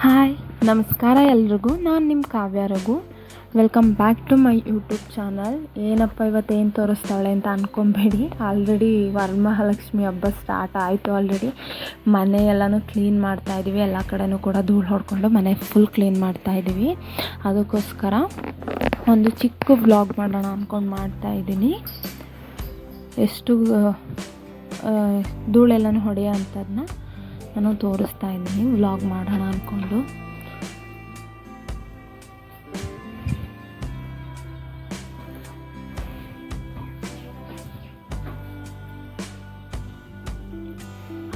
Hi ನಮಸ್ಕಾರ ಎಲ್ರಿಗೂ. ನಾನು ನಿಮ್ಮ Kavya Raghu. Welcome back to my YouTube channel ಏನಪ್ಪ ಇವತ್ತು ಏನು ತೋರಿಸ್ತಾಳೆ ಅಂತ ಅಂದ್ಕೊಬೇಡಿ ಆಲ್ರೆಡಿ ವರಮಹಾಲಕ್ಷ್ಮಿ ಹಬ್ಬ ಸ್ಟಾರ್ಟ್ ಆಯಿತು ಆಲ್ರೆಡಿ ಮನೆ ಎಲ್ಲನೂ ಕ್ಲೀನ್ ಮಾಡ್ತಾ ಇದ್ದೀವಿ ಎಲ್ಲ ಕಡೆನೂ ಕೂಡ ಧೂಳು ಹೊಡ್ಕೊಂಡು ಮನೆ ಫುಲ್ ಕ್ಲೀನ್ ಮಾಡ್ತಾ ಇದ್ದೀವಿ ಅದಕ್ಕೋಸ್ಕರ ಒಂದು ಚಿಕ್ಕ ಬ್ಲಾಗ್ ಮಾಡೋಣ ಅಂದ್ಕೊಂಡು ಮಾಡ್ತಾಯಿದ್ದೀನಿ ಎಷ್ಟು ಆ, ಧೂಳೆಲ್ಲನೂ ಹೊಡೆಯೋ ಅಂಥದ್ದನ್ನ ನಾನು ತೋರಿಸ್ತಾ ಇದ್ದೀನಿ ವ್ಲಾಗ್ ಮಾಡೋಣ ಅಂದ್ಕೊಂಡು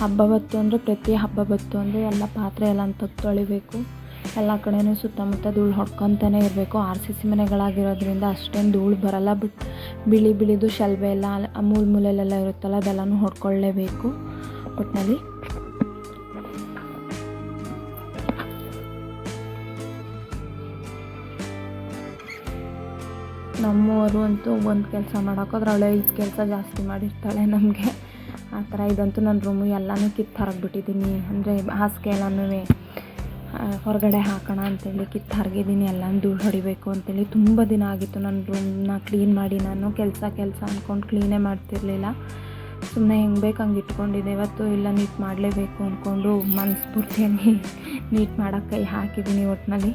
ಹಬ್ಬ ಬತ್ತು ಅಂದರೆ ಪ್ರತಿ ಹಬ್ಬ ಬತ್ತು ಅಂದರೆ ಎಲ್ಲ ಪಾತ್ರೆ ಎಲ್ಲ ಅಂತ ತೊಳಿಬೇಕು. ಎಲ್ಲ ಕಡೆನೂ ಸುತ್ತಮುತ್ತ ಧೂಳು ಹೊಡ್ಕೊತಾನೆ ಇರಬೇಕು. ಆರ್ ಸಿ ಸಿ ಮನೆಗಳಾಗಿರೋದ್ರಿಂದ ಅಷ್ಟೇನು ಧೂಳು ಬರಲ್ಲ. ಬಟ್ ಬಿಳಿ ಬಿಳಿದು ಶಲ್ಬೆ ಎಲ್ಲ ಮೂಲ ಮೂಲೆ ಮೂಲೆಯಲ್ಲೆಲ್ಲ ಇರುತ್ತಲ್ಲ, ಅದೆಲ್ಲನೂ ಹೊಡ್ಕೊಳ್ಳೇಬೇಕು. ಒಟ್ಟಿನಲ್ಲಿ ನಮ್ಮವರು ಅಂತೂ ಒಂದು ಕೆಲಸ ಮಾಡೋಕ್ಕೋದ್ರೆ ಅವಳೆ ಐದು ಕೆಲಸ ಜಾಸ್ತಿ ಮಾಡಿರ್ತಾಳೆ ನಮಗೆ. ಆ ಥರ ಇದಂತೂ ನನ್ನ ರೂಮು ಎಲ್ಲನೂ ಕಿತ್ತು ಹರಗ್ಬಿಟ್ಟಿದ್ದೀನಿ. ಅಂದರೆ ಹಾಸಿಗೆ ಎಲ್ಲನೂ ಹೊರಗಡೆ ಹಾಕೋಣ ಅಂತೇಳಿ ಕಿತ್ತು ಹರಗಿದ್ದೀನಿ. ಎಲ್ಲನೂ ಧೂಳು ಹೊಡಿಬೇಕು ಅಂತೇಳಿ ತುಂಬ ದಿನ ಆಗಿತ್ತು ನನ್ನ ರೂಮ್ನ ಕ್ಲೀನ್ ಮಾಡಿ. ನಾನು ಕೆಲಸ ಕೆಲಸ ಅಂದ್ಕೊಂಡು ಕ್ಲೀನೇ ಮಾಡ್ತಿರ್ಲಿಲ್ಲ. ಸುಮ್ಮನೆ ಹೆಂಗೆ ಬೇಕು ಹಂಗೆ ಇಟ್ಕೊಂಡಿದ್ದೆ. ಇವತ್ತು ಇಲ್ಲ, ನೀಟ್ ಮಾಡಲೇಬೇಕು ಅಂದ್ಕೊಂಡು ಮನಸ್ಫೂರ್ತಿಯಾಗಿ ನೀಟ್ ಮಾಡೋಕ್ಕೆ ಕೈ ಹಾಕಿದ್ದೀನಿ ಒಟ್ಟಿನಲ್ಲಿ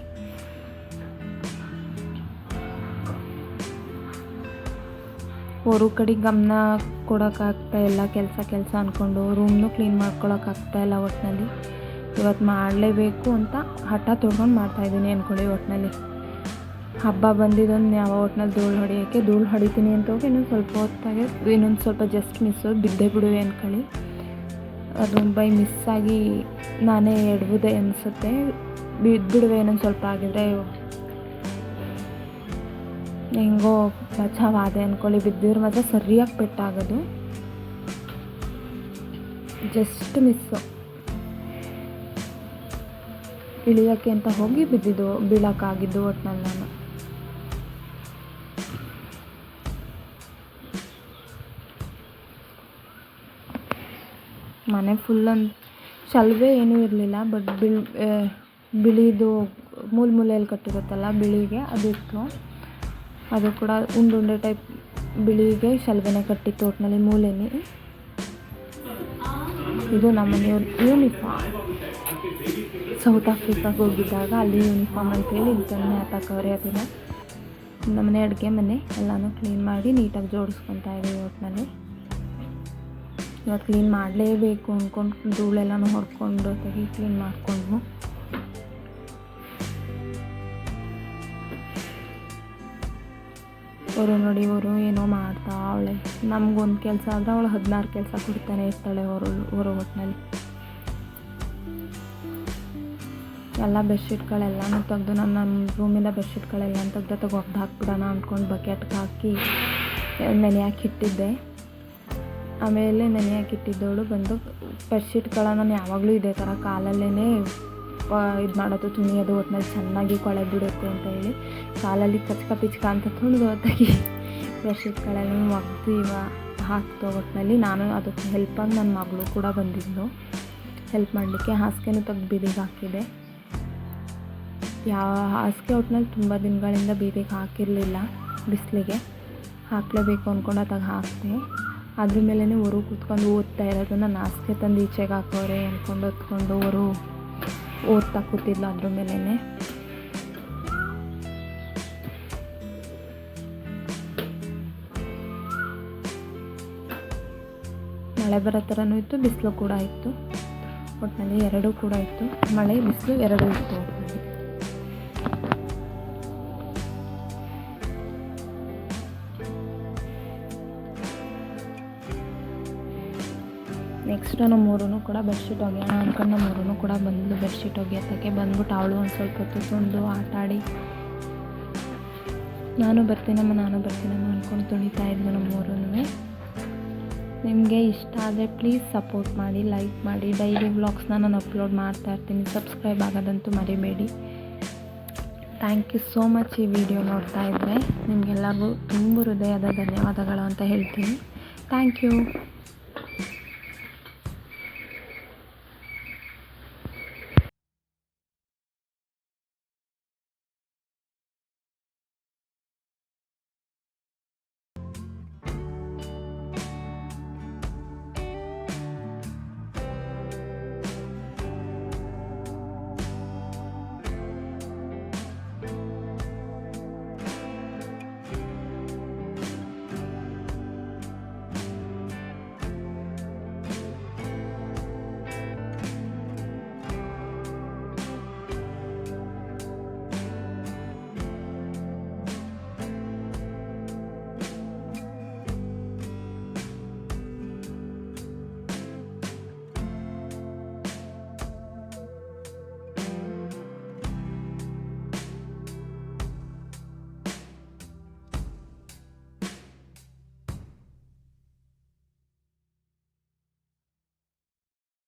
ಹೊರ ಕಡೆ ಗಮನ ಕೊಡೋಕ್ಕಾಗ್ತಾ ಇಲ್ಲ, ಕೆಲಸ ಕೆಲಸ ಅಂದ್ಕೊಂಡು ರೂಮ್ನು ಕ್ಲೀನ್ ಮಾಡ್ಕೊಳೋಕ್ಕಾಗ್ತಾ ಇಲ್ಲ ಒಟ್ಟಿನಲ್ಲಿ ಇವತ್ತು ಮಾಡಲೇಬೇಕು ಅಂತ ಹಠ ತೊಗೊಂಡು ಮಾಡ್ತಾಯಿದ್ದೀನಿ ಅಂದ್ಕೊಳ್ಳಿ ಒಟ್ಟಿನಲ್ಲಿ ಹಬ್ಬ ಬಂದಿದ್ದೊಂದು ಯಾವ ಒಟ್ಟಿನಲ್ಲಿ ಧೂಳು ಹೊಡೆಯೋಕ್ಕೆ ಧೂಳು ಹೊಡಿತೀನಿ ಅಂತ ಹೋಗಿ ಇನ್ನೊಂದು ಸ್ವಲ್ಪ ಹೊತ್ತಾಗೆ ಇನ್ನೊಂದು ಸ್ವಲ್ಪ ಜಸ್ಟ್ ಮಿಸ್ ಬಿದ್ದೇ ಬಿಡುವೆ ಅಂದ್ಕೊಳ್ಳಿ ಅದು ಬೈ ಮಿಸ್ಸಾಗಿ ನಾನೇ ಎಡ್ವುದೆ ಅನಿಸುತ್ತೆ. ಬಿದ್ದುಬಿಡುವೆ ಇನ್ನೊಂದು ಸ್ವಲ್ಪ ಆಗಿದ್ರೆ ಹೆಂಗೋ ಬಚಾವಾದೆ ಅಂದ್ಕೊಳ್ಳಿ ಬಿದ್ದಿದ್ರೆ ಮಾತ್ರ ಸರಿಯಾಗಿ ಪೆಟ್ಟಾಗೋದು. Just miss. ಇಳಿಯೋಕ್ಕೆ ಅಂತ ಹೋಗಿ ಬಿದ್ದಿದ್ದು, ಬೀಳೋಕ್ಕಾಗಿದ್ದು ಒಟ್ನಲ್ಲಿ ನಾನು. ಮನೆ ಫುಲ್ ಒಂದು ಶಲ್ವೆ ಏನೂ ಇರಲಿಲ್ಲ ಬಟ್ ಬಿಳ್ ಬಿಳಿದು ಮೂಲೆ ಮೂಲೆಯಲ್ಲಿ ಕಟ್ಟಿರುತ್ತಲ್ಲ ಬಿಳಿಗೆ, ಅದಿತ್ತು. ಅದು ಕೂಡ ಉಂಡುಂಡೆ ಉಂಡೆ ಟೈಪ್ ಬಿಳಿಗೆ ಶಲ್ಬೆನೆ ಕಟ್ಟಿ ತೋಟ್ನಲ್ಲಿ ಮೂಲೆನೆ. ಇದು ನಮ್ಮ ಮನೆಯವ್ರ ಯೂನಿಫಾರ್ಮ್. ಸೌತ್ ಆಫ್ರಿಕಾಗೆ ಹೋಗಿದ್ದಾಗ ಅಲ್ಲಿ ಯೂನಿಫಾರ್ಮ್ ಅಂತೇಳಿ ತಂದು ಹಾಕವ್ರೆ ಅದನ್ನು ನಮ್ಮನೆ ಅಡುಗೆ ಮನೆ ಎಲ್ಲನೂ ಕ್ಲೀನ್ ಮಾಡಿ ನೀಟಾಗಿ ಜೋಡಿಸ್ಕೊತಾ ಇದ್ದೀವಿ ಒಟ್ಟಿನಲ್ಲಿ ಇವತ್ತು ಕ್ಲೀನ್ ಮಾಡಲೇಬೇಕು ಅಂದ್ಕೊಂಡು ಧೂಳೆಲ್ಲನೂ ಹೊಡ್ಕೊಂಡು ತೆಗಿ ಕ್ಲೀನ್ ಮಾಡಿಕೊಂಡು ಅವರು ನೋಡಿ ಅವರು ಏನೋ ಮಾಡ್ತಾ ಅವಳೆ. ನಮಗೊಂದು ಕೆಲಸ ಆದರೆ ಅವಳು ಹದಿನಾರು ಕೆಲಸ ಕೊಡ್ತಾನೆ ಇರ್ತಾಳೆ ಅವರು ಅವರು ಒಟ್ಟಿನಲ್ಲಿ ಎಲ್ಲ ಬೆಡ್ಶೀಟ್ಗಳೆಲ್ಲನೂ ತೆಗೆದು ನಾನು ನನ್ನ ರೂಮಿಂದ ಬೆಡ್ಶೀಟ್ಗಳೆಲ್ಲ ತೆಗ್ದು ತಗೊಂಡು ಹಾಕ್ಬಿಡೋಣ ಅಂದ್ಕೊಂಡು ಬಕೆಟ್ಗೆ ಹಾಕಿ ನೆನೆ ಹಾಕಿಟ್ಟಿದ್ದೆ ಆಮೇಲೆ ನೆನೆ ಹಾಕಿಟ್ಟಿದ್ದವಳು ಬಂದು ಬೆಡ್ಶೀಟ್ಗಳ ನಾನು ಯಾವಾಗಲೂ ಇದೇ ಥರ ಕಾಲಲ್ಲೇ ಇದು ಮಾಡೋದು ತುಣಿಯೋದು ಒಟ್ಟಿನಲ್ಲಿ ಚೆನ್ನಾಗಿ ಕೊಳೆ ಬಿಡುತ್ತೆ ಅಂತ ಹೇಳಿ ಕಾಲಲ್ಲಿ ಕಚ್ಕ ಪಿಚ್ಕ ಅಂತ ತುಳಿದು ಹೊತ್ತಾಗಿ ಬೆಡ್ಶೀಟ್ಗಳನ್ನು ಒಗ್ದು ಇವ ಹಾಕ್ತು ಒಟ್ಟಿನಲ್ಲಿ ನಾನು ಅದಕ್ಕೆ ಹೆಲ್ಪಾಗಿ ನನ್ನ ಮಗಳು ಕೂಡ ಬಂದಿದ್ಲು. ಹೆಲ್ಪ್ ಮಾಡಲಿಕ್ಕೆ ಹಾಸಿಗೆನೂ ತೆಗ್ದು ಬೀದಿಗೆ ಹಾಕಿದೆ. ಯಾವ ಹಾಸಿಗೆ ಒಟ್ಟಿನಲ್ಲಿ ತುಂಬ ದಿನಗಳಿಂದ ಬೀದಿಗೆ ಹಾಕಿರಲಿಲ್ಲ ಬಿಸಿಲಿಗೆ. ಹಾಕಲೇಬೇಕು ಅಂದ್ಕೊಂಡು ಅದಾಗ ಹಾಕಿದೆ. ಅದ್ರ ಮೇಲೇ ಹೊರಗೆ ಕೂತ್ಕೊಂಡು ಓದ್ತಾ ಇರೋದು ನಾನು ತಂದು ಈಚೆಗೆ ಹಾಕೋರೆ ಅಂದ್ಕೊಂಡು ಹೊತ್ಕೊಂಡು ಹೊರು ಓದ್ತಾ ಕೂತಿದ್ಲು ಅದ್ರ ಮೇಲೇ ಮಳೆ ಬರೋ ಥರನೂ ಇತ್ತು, ಬಿಸಿಲು ಕೂಡ ಇತ್ತು. ಒಟ್ಟಿನಲ್ಲಿ ಎರಡೂ ಕೂಡ ಇತ್ತು. ಮಳೆ, ಬಿಸಿಲು ಎರಡೂ ಇತ್ತು. ನೆಕ್ಸ್ಟ್ ನಮ್ಮ ಮೂರೂ ಕೂಡ ಬೆಡ್ಶೀಟ್ ಒಗೆಯೋಣ ಅಂದ್ಕೊಂಡು ನಮ್ಮ ಮೂರೂ ಕೂಡ ಬಂದು ಬೆಡ್ಶೀಟ್ ಒಗೆಯೋತ್ತಕ್ಕೆ ಬಂದ್ಬಿಟ್ಟು ಅವಳು ಒಂದು ಸ್ವಲ್ಪ ಹೊತ್ತು ತುಂಡು ಆಟ ಆಡಿ. ನಾನು ಬರ್ತೀನಮ್ಮ ನಾನು ಬರ್ತೀನಮ್ಮ ಅಂದ್ಕೊಂಡು ತುಳಿತಾ ಇದ್ಲು ನಮ್ಮ ಮೂರೂ ನಿಮಗೆ ಇಷ್ಟ ಆದರೆ ಪ್ಲೀಸ್ ಸಪೋರ್ಟ್ ಮಾಡಿ ಲೈಕ್ ಮಾಡಿ. ಡೈಲಿ ವ್ಲಾಗ್ಸ್ನ ನಾನು ಅಪ್ಲೋಡ್ ಮಾಡ್ತಾ ಇರ್ತೀನಿ. ಸಬ್ಸ್ಕ್ರೈಬ್ ಆಗೋದಂತೂ ಮರಿಬೇಡಿ. ಥ್ಯಾಂಕ್ ಯು ಸೋ ಮಚ್ ಈ ವಿಡಿಯೋ ನೋಡ್ತಾ ಇದ್ದರೆ ನಿಮಗೆಲ್ಲರಿಗೂ ತುಂಬ ಹೃದಯದ ಧನ್ಯವಾದಗಳು ಅಂತ ಹೇಳ್ತೀನಿ. Thank you